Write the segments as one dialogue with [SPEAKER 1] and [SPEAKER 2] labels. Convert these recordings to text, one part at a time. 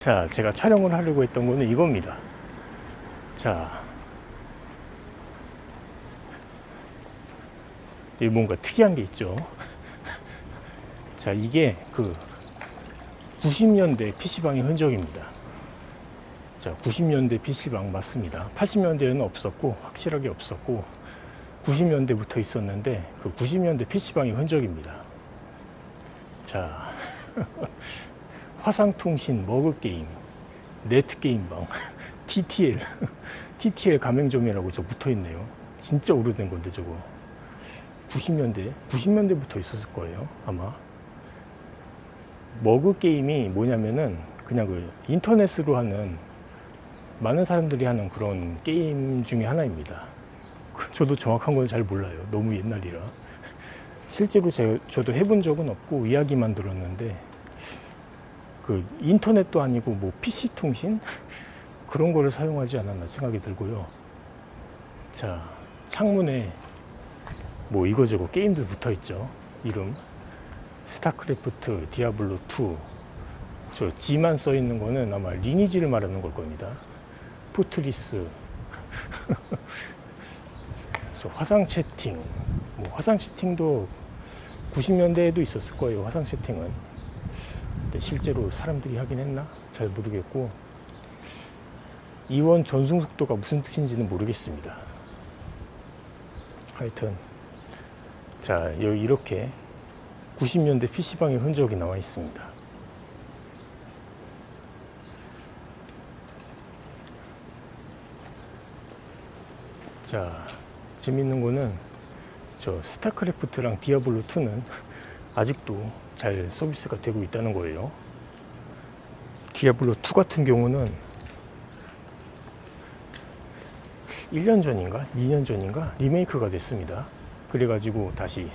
[SPEAKER 1] 자, 제가 촬영을 하려고 했던 거는 이겁니다. 자, 이 뭔가 특이한 게 있죠. 자, 이게 그 90년대 PC방의 흔적입니다. 자, 90년대 PC방 맞습니다. 80년대에는 없었고, 확실하게 없었고, 90년대부터 있었는데, 그 90년대 PC방의 흔적입니다. 자, 화상통신 머그게임, 네트게임방, TTL, TTL 가맹점이라고 저 붙어 있네요. 진짜 오래된 건데 저거. 90년대, 90년대부터 있었을 거예요, 아마. 머그 게임이 뭐냐면은 그냥 그 인터넷으로 하는 많은 사람들이 하는 그런 게임 중에 하나입니다. 그 저도 정확한 건 잘 몰라요. 너무 옛날이라. 실제로 제, 저도 해본 적은 없고 이야기만 들었는데 그 인터넷도 아니고 뭐 PC 통신 그런 거를 사용하지 않았나 생각이 들고요. 자 창문에 뭐 이거저거 게임들 붙어 있죠. 이름 스타크래프트, 디아블로 2. 저 G만 써 있는 거는 아마 리니지를 말하는 걸 겁니다. 포트리스. 저 화상 채팅. 뭐 화상 채팅도 90년대에도 있었을 거예요. 화상 채팅은. 근데 실제로 사람들이 하긴 했나? 잘 모르겠고 이원 전송 속도가 무슨 뜻인지는 모르겠습니다. 하여튼 자 이렇게 90년대 PC방의 흔적이 나와 있습니다. 자 재밌는 거는 저 스타크래프트랑 디아블로 2는 아직도 잘 서비스가 되고 있다는 거예요. 디아블로 2 같은 경우는 1년 전인가 2년 전인가 리메이크가 됐습니다. 그래가지고 다시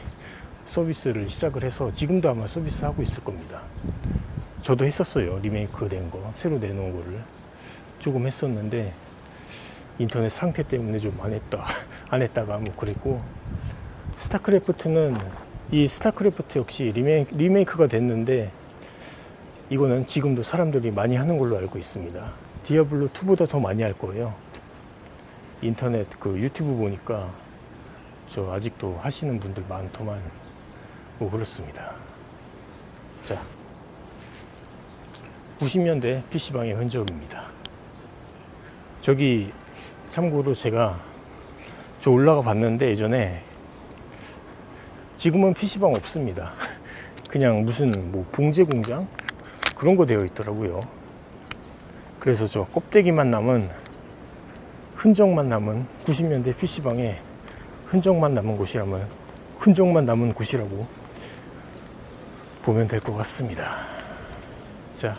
[SPEAKER 1] 서비스를 시작을 해서 지금도 아마 서비스 하고 있을 겁니다. 저도 했었어요. 리메이크 된 거, 새로 내놓은 거를 조금 했었는데 인터넷 상태 때문에 좀 안 했다, 안 했다가 뭐 그랬고 스타크래프트는 이 스타크래프트 역시 리메이크, 리메이크가 됐는데 이거는 지금도 사람들이 많이 하는 걸로 알고 있습니다. 디아블로 2보다 더 많이 할 거예요. 인터넷 그 유튜브 보니까 저 아직도 하시는 분들 많더만 뭐 그렇습니다. 자, 90년대 PC방의 흔적입니다. 저기 참고로 제가 저 올라가 봤는데 예전에 지금은 PC방 없습니다. 그냥 무슨 뭐 봉제 공장 그런 거 되어 있더라고요. 그래서 저 껍데기만 남은 흔적만 남은 90년대 PC방에 흔적만 남은 곳이라면 흔적만 남은 곳이라고 보면 될 것 같습니다. 자,